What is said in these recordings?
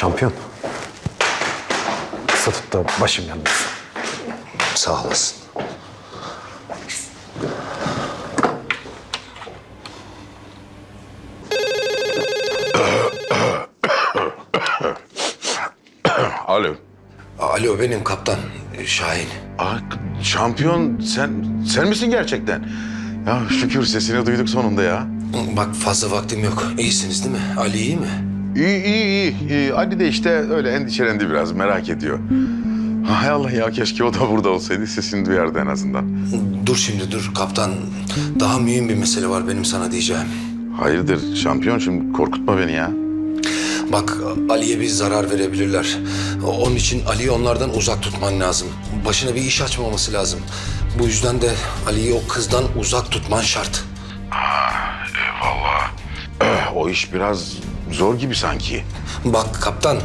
Şampiyon. Kısa tut da başım yanmasın. Sağ olasın. Alo. Alo benim kaptan Şahin. Aa, şampiyon sen sen misin gerçekten? Ya şükür sesini duyduk sonunda ya. Bak fazla vaktim yok. İyisiniz değil mi? Ali iyi mi? İyi iyi iyi. iyi. Ali de işte öyle endişelendi biraz merak ediyor. Hay Allah ya keşke o da burada olsaydı sesini duyardı en azından. Dur şimdi dur kaptan. Daha mühim bir mesele var benim sana diyeceğim. Hayırdır şampiyon şimdi korkutma beni ya. Bak Ali'ye bir zarar verebilirler. Onun için Ali'yi onlardan uzak tutman lazım. Başına bir iş açmaması lazım. Bu yüzden de Ali'yi o kızdan uzak tutman şart. Vallahi eh, o iş biraz zor gibi sanki. Bak kaptan,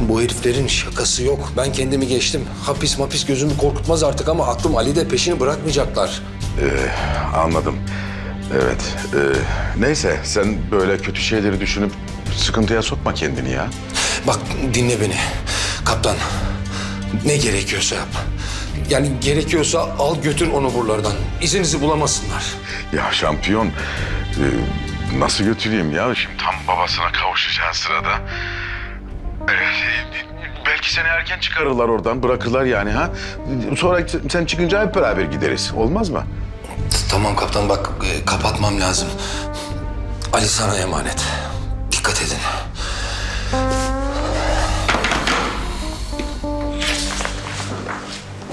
bu heriflerin şakası yok. Ben kendimi geçtim. Hapis mapis gözümü korkutmaz artık ama aklım Ali'de peşini bırakmayacaklar. Anladım. Evet. e, neyse sen böyle kötü şeyleri düşünüp sıkıntıya sokma kendini ya. Bak dinle beni. Kaptan, ne gerekiyorsa yap. Yani gerekiyorsa al götür onu buralardan. İzinizi bulamasınlar. Ya şampiyon e, nasıl götüreyim ya? Şimdi tam babasına kavuşacağı sırada. E, belki seni erken çıkarırlar oradan bırakırlar yani ha. Sonra sen çıkınca hep beraber gideriz. Olmaz mı? Tamam kaptan bak e, kapatmam lazım. Ali sana emanet. Dikkat edin.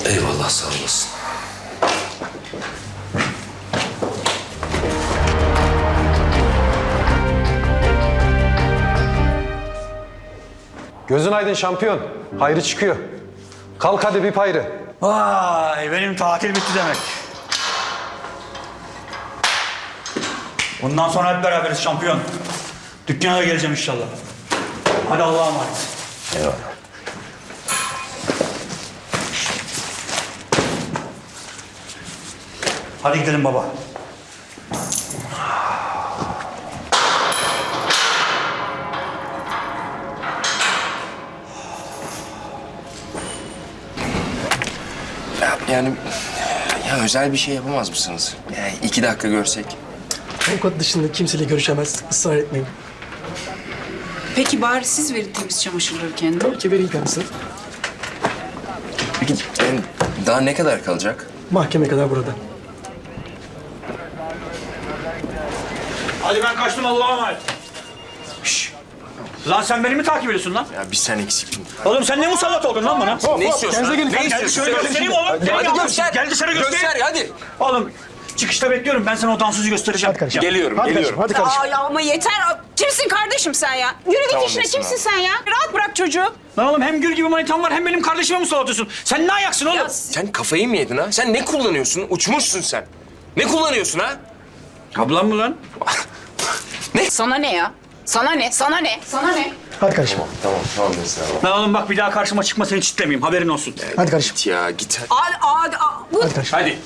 Eyvallah sağ olasın. Gözün aydın şampiyon. Hayrı çıkıyor. Kalk hadi bir payrı. Vay benim tatil bitti demek. Bundan sonra hep beraberiz şampiyon. Dükkana da geleceğim inşallah. Hadi Allah'a emanet. Hadi gidelim baba. Yani ya özel bir şey yapamaz mısınız? Yani iki dakika görsek. Avukat dışında kimseyle görüşemez. Israr etmeyin. Peki bari siz verin temiz çamaşırları kendine. Tabii ki vereyim kendisi. Peki yani daha ne kadar kalacak? Mahkeme kadar burada. Hadi ben kaçtım Allah'a emanet. Lan sen beni mi takip ediyorsun lan? Ya bir sen eksiktin. Oğlum sen ne musallat oldun lan bana? Ne istiyorsun? Kendinize gelin. Ne Gel istiyorsun? dışarı göstereyim oğlum. Hadi gel, göster. Gel dışarı göstereyim. Göster hadi. Oğlum çıkışta bekliyorum. Ben sana o dansözü göstereceğim. Hadi kardeşim. Geliyorum, Hadi geliyorum. kardeşim, hadi kardeşim. Aa, ya ama yeter. Kimsin kardeşim sen ya? Yürü git Tamam işine. Kimsin abi. sen ya? Rahat bırak çocuğu. Lan oğlum hem gül gibi manitam var hem benim kardeşime musallat atıyorsun. Sen ne ayaksın oğlum? Ya, Sen kafayı mı yedin ha? Sen ne kullanıyorsun? Uçmuşsun sen. Ne kullanıyorsun ha? Ablam mı lan? sana ne ya? Sana ne? Sana ne? Sana ne? Hadi kardeşim. Tamam tamam mesela. Lan oğlum bak bir daha karşıma çıkma seni çitlemeyeyim. Haberin olsun. Hadi kardeşim. Git ya git hadi. Aa, bu Hadi kardeşim. Hadi.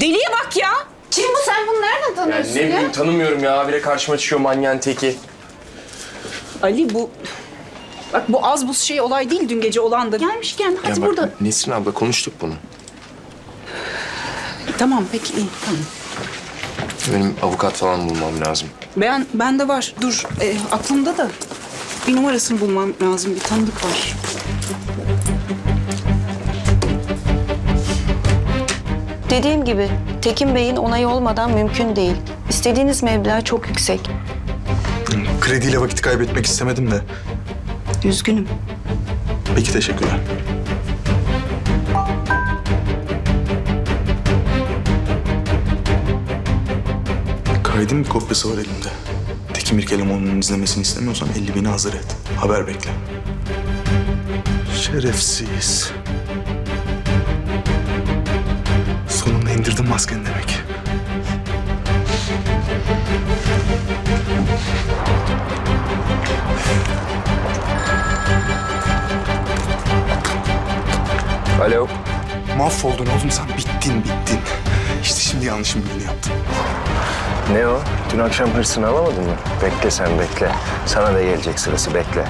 deliye bak ya. Kim bu sen bunu nereden tanıyorsun ne ya? bileyim tanımıyorum ya. Bile karşıma çıkıyor manyağın teki. Ali bu... Bak bu az buz şey olay değil dün gece olan da. Gelmişken hadi Ya bak burada. Nesrin abla konuştuk bunu. Tamam peki iyi tamam. Benim avukat falan bulmam lazım. Ben, bende var. Dur e, aklımda da bir numarasını bulmam lazım. Bir tanıdık var. Dediğim gibi Tekin Bey'in onayı olmadan mümkün değil. İstediğiniz meblağ çok yüksek. Krediyle vakit kaybetmek istemedim de. Üzgünüm. Peki teşekkürler. Kaydın bir kopyası var elimde. Tekin onun izlemesini istemiyorsan 50 bini hazır et. Haber bekle. Şerefsiz. Sonunda indirdim maskeni demek. Alo. Mahvoldun oğlum sen. Bittin bittin. İşte şimdi yanlışım birini yaptım. Ne o? Dün akşam hırsını alamadın mı? Bekle sen bekle. Sana da gelecek sırası bekle.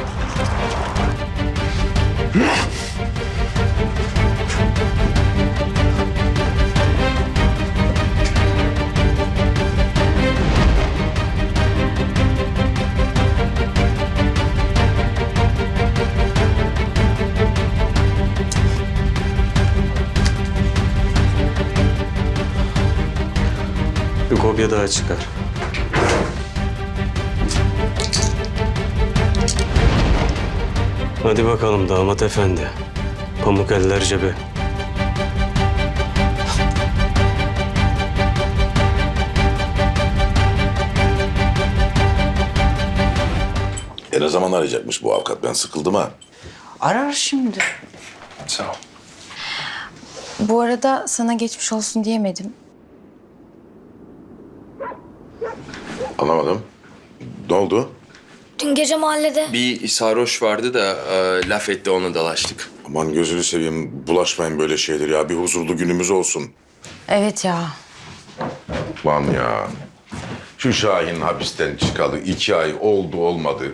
Kopya daha çıkar. Hadi bakalım damat efendi. Pamuk eller cebe. E ne zaman arayacakmış bu avukat? Ben sıkıldım ha. Arar şimdi. Sağ ol. Bu arada sana geçmiş olsun diyemedim. Anlamadım. Ne oldu? Dün gece mahallede. Bir sarhoş vardı da e, laf etti ona dalaştık. Aman gözünü seveyim bulaşmayın böyle şeyler ya. Bir huzurlu günümüz olsun. Evet ya. Lan ya. Şu Şahin hapisten çıkalı iki ay oldu olmadı.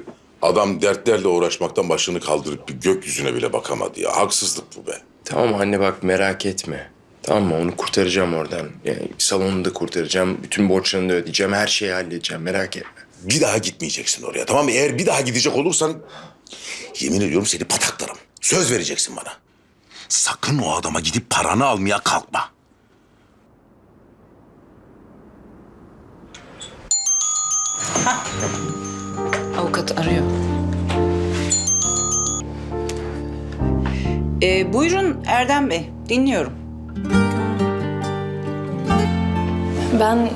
Adam dertlerle uğraşmaktan başını kaldırıp bir gökyüzüne bile bakamadı ya. Haksızlık bu be. Tamam anne bak merak etme. Tamam mı? Onu kurtaracağım oradan. Yani salonu da kurtaracağım. Bütün borçlarını da ödeyeceğim. Her şeyi halledeceğim. Merak etme. Bir daha gitmeyeceksin oraya tamam mı? Eğer bir daha gidecek olursan yemin ediyorum seni pataklarım. Söz vereceksin bana. Sakın o adama gidip paranı almaya kalkma. Avukat arıyor. Ee, buyurun Erdem Bey, dinliyorum. Ben...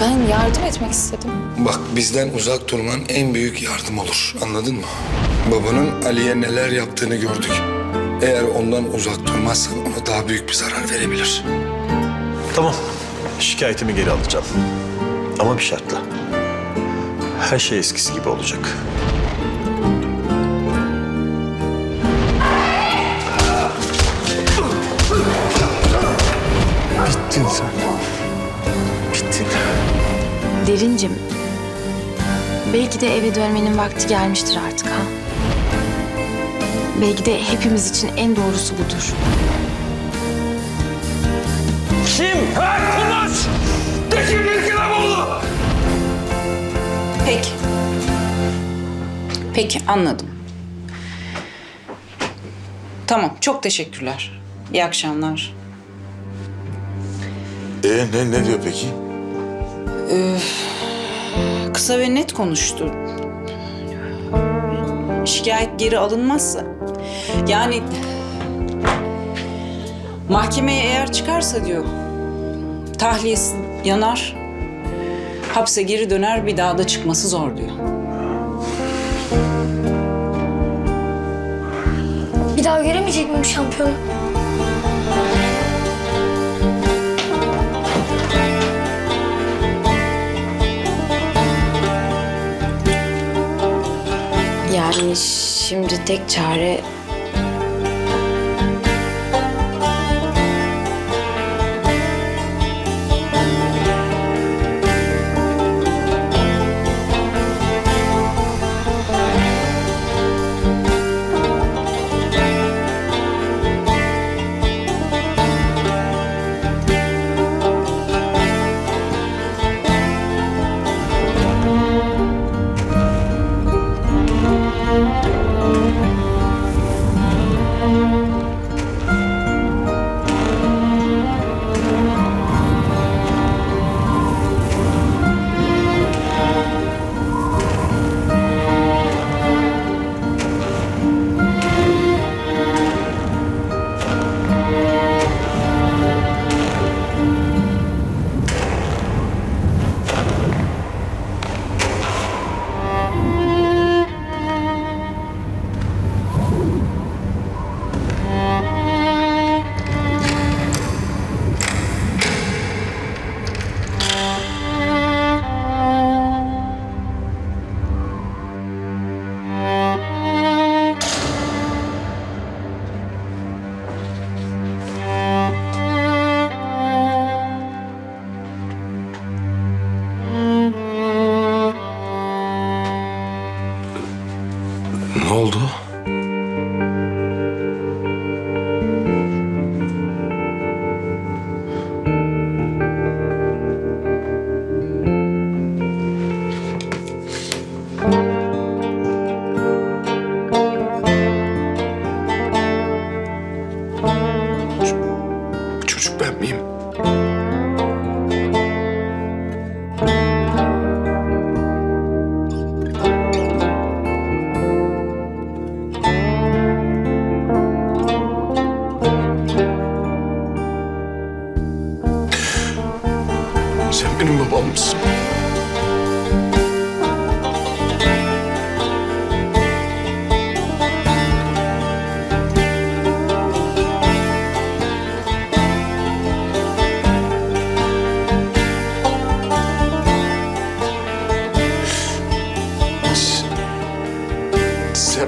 Ben yardım etmek istedim. Bak bizden uzak durman en büyük yardım olur. Anladın mı? Babanın Ali'ye neler yaptığını gördük. Eğer ondan uzak durmazsan ona daha büyük bir zarar verebilir. Tamam. Şikayetimi geri alacağım. Ama bir şartla. Her şey eskisi gibi olacak. Bittin sen. Bittin. Derincim. Belki de eve dönmenin vakti gelmiştir artık ha. Belki de hepimiz için en doğrusu budur. Peki. Peki, anladım. Tamam, çok teşekkürler. İyi akşamlar. E ne, ne diyor peki? Kısa ve net konuştu. Şikayet geri alınmazsa. Yani mahkemeye eğer çıkarsa diyor. Tahliyesi yanar. Hapse geri döner bir daha da çıkması zor diyor. Bir daha göremeyecek miyim şampiyonu? Yani şimdi tek çare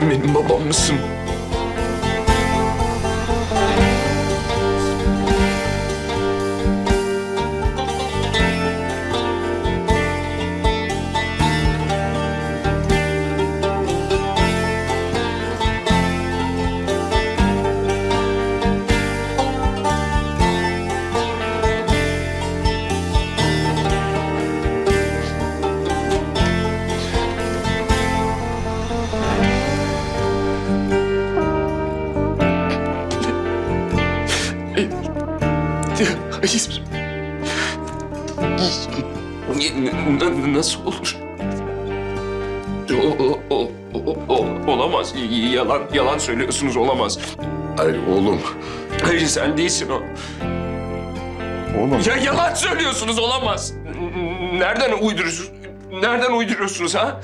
Sen benim babam mısın? Hayır. Nasıl olur? O, o, o, o- o- olamaz. Yalan, yalan söylüyorsunuz olamaz. Hayır oğlum. Hayır sen değilsin o. Oğlum. Ya yalan söylüyorsunuz olamaz. Nereden uyduruyorsunuz? Nereden uyduruyorsunuz ha?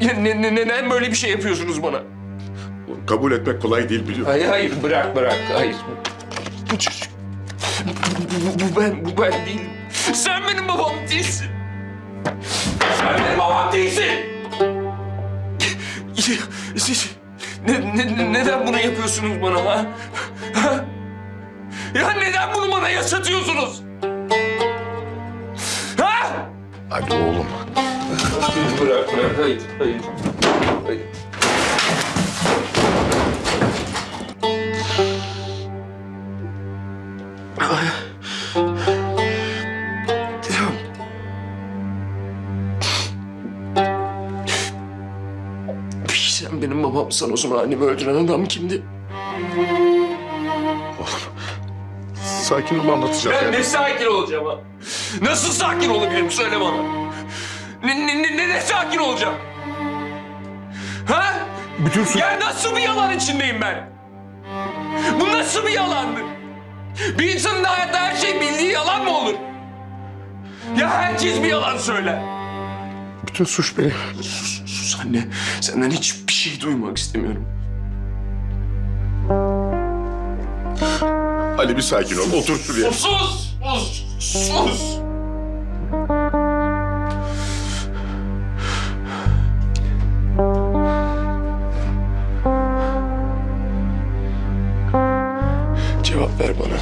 Ne, ne- neden böyle bir şey yapıyorsunuz bana? Kabul etmek kolay değil biliyorum. Hayır hayır bırak bırak hayır. Bu çocuk. Bu, bu- bu ben bu ben değilim. Sen benim babam değilsin. Sen benim babam değilsin. Siz ne, ne- neden bunu yapıyorsunuz bana ha? ha? Ya neden bunu bana yaşatıyorsunuz? Ha? Hadi oğlum. Bırak bırak hayır hayır. hayır. Sen o zaman annemi öldüren adam kimdi? Sakin ol anlatacağım. Ben ne sakin olacağım ha? Nasıl sakin olabilirim söyle bana. Ne, ne, ne, ne, ne sakin olacağım? Ha? Bütün suç... Ya nasıl bir yalan içindeyim ben? Bu nasıl bir yalandı? Bir insanın hayatta her şey bildiği yalan mı olur? Ya herkes bir yalan söyler. Bütün suç benim. Sus, sus anne. Senden hiçbir şey duymak istemiyorum. Ali bir sakin ol. Otur şuraya. Sus! Sus! Sus! Cevap ver bana.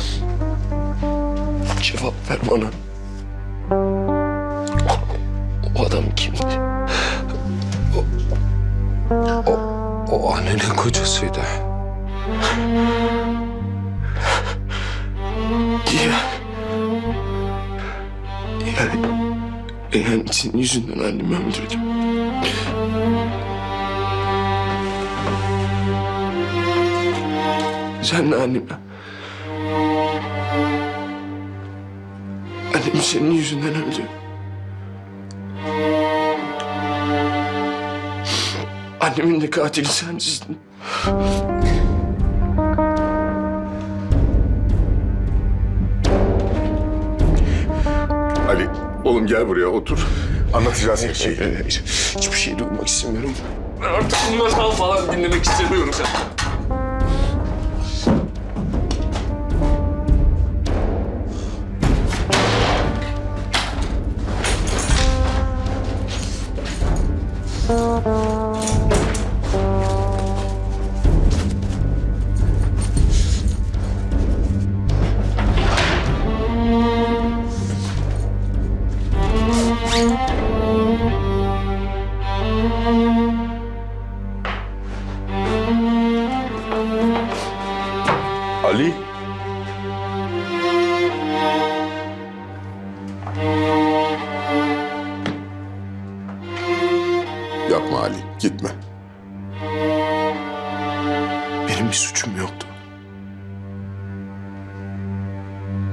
Cevap ver bana. Sen de annemi. Annem senin yüzünden öldü. Annemin de katili sensizdin. Ali oğlum gel buraya otur. Anlatacağız her şeyi. Hayır, hayır. Hiçbir şey duymak istemiyorum. Ben artık bu masal falan dinlemek istemiyorum sen.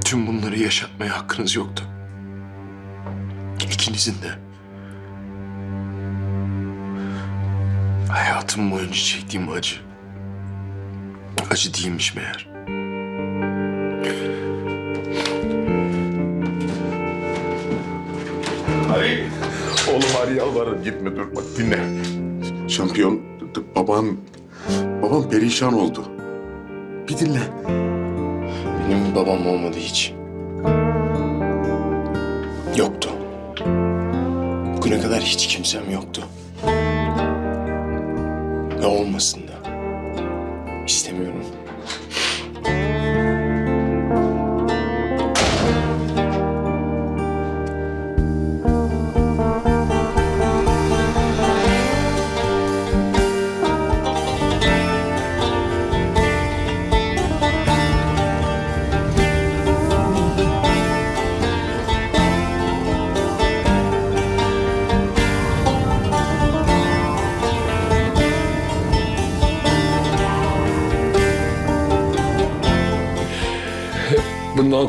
Tüm bunları yaşatmaya hakkınız yoktu. İkinizin de. Hayatım boyunca çektiğim acı. Acı değilmiş meğer. Ali, oğlum Ali yalvarırım gitme dur bak dinle. Şampiyon, baban, babam perişan oldu. Bir dinle. Benim babam olmadı hiç. Yoktu. Bugüne kadar hiç kimsem yoktu. Ve olmasın da. İstemiyorum.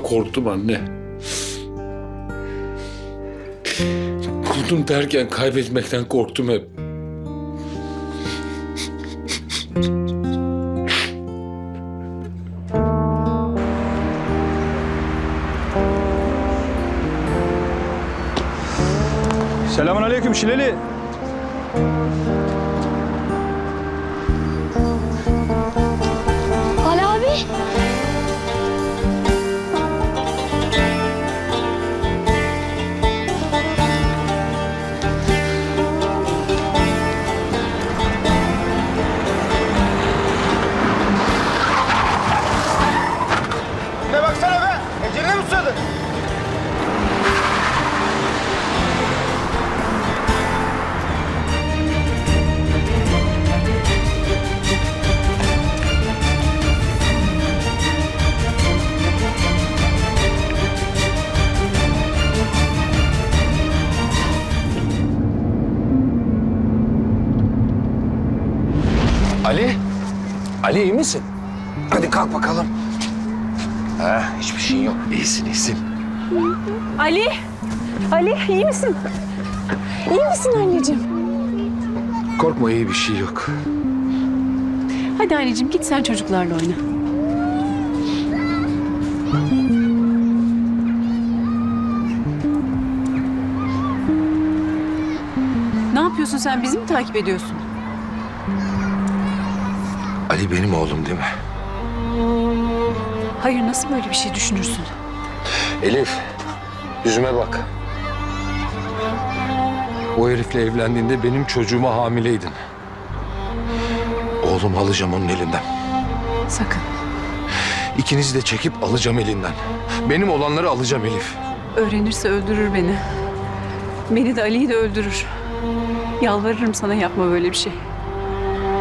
Korktum anne. Kurdum derken kaybetmekten korktum hep. Selamun aleyküm Şileli. Ali! Ali iyi misin? İyi misin anneciğim? Korkma iyi bir şey yok. Hadi anneciğim git sen çocuklarla oyna. Ne yapıyorsun sen bizi mi takip ediyorsun? Ali benim oğlum değil mi? Hayır nasıl böyle bir şey düşünürsün? Elif, yüzüme bak. O herifle evlendiğinde benim çocuğuma hamileydin. Oğlumu alacağım onun elinden. Sakın. İkinizi de çekip alacağım elinden. Benim olanları alacağım Elif. Öğrenirse öldürür beni. Beni de Ali'yi de öldürür. Yalvarırım sana yapma böyle bir şey.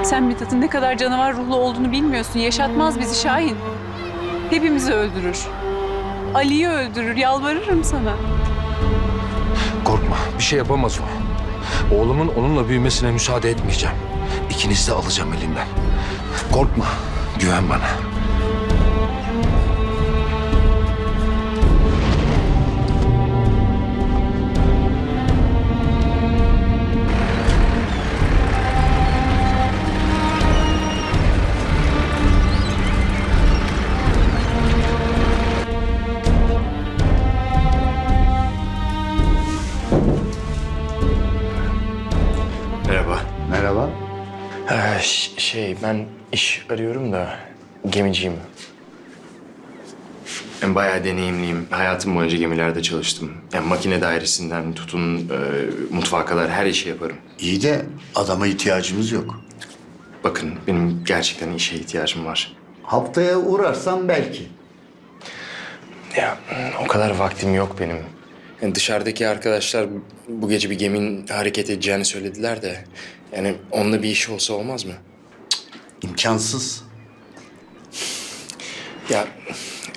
Sen Mithat'ın ne kadar canavar ruhlu olduğunu bilmiyorsun. Yaşatmaz bizi Şahin. Hepimizi öldürür. Ali'yi öldürür. Yalvarırım sana. Korkma, bir şey yapamaz o. Oğlumun onunla büyümesine müsaade etmeyeceğim. İkinizi de alacağım elinden. Korkma, güven bana. Şey ben iş arıyorum da gemiciyim. Ben bayağı deneyimliyim. Hayatım boyunca gemilerde çalıştım. Yani makine dairesinden tutun e, mutfağa kadar her işi yaparım. İyi de adama ihtiyacımız yok. Bakın benim gerçekten işe ihtiyacım var. Haftaya uğrarsan belki. Ya o kadar vaktim yok benim. Yani dışarıdaki arkadaşlar bu gece bir geminin hareket edeceğini söylediler de... Yani onunla bir iş olsa olmaz mı? İmkansız. Ya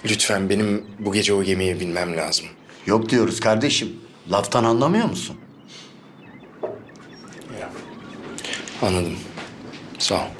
lütfen benim bu gece o gemiye binmem lazım. Yok diyoruz kardeşim. Laftan anlamıyor musun? Anladım. Sağ ol.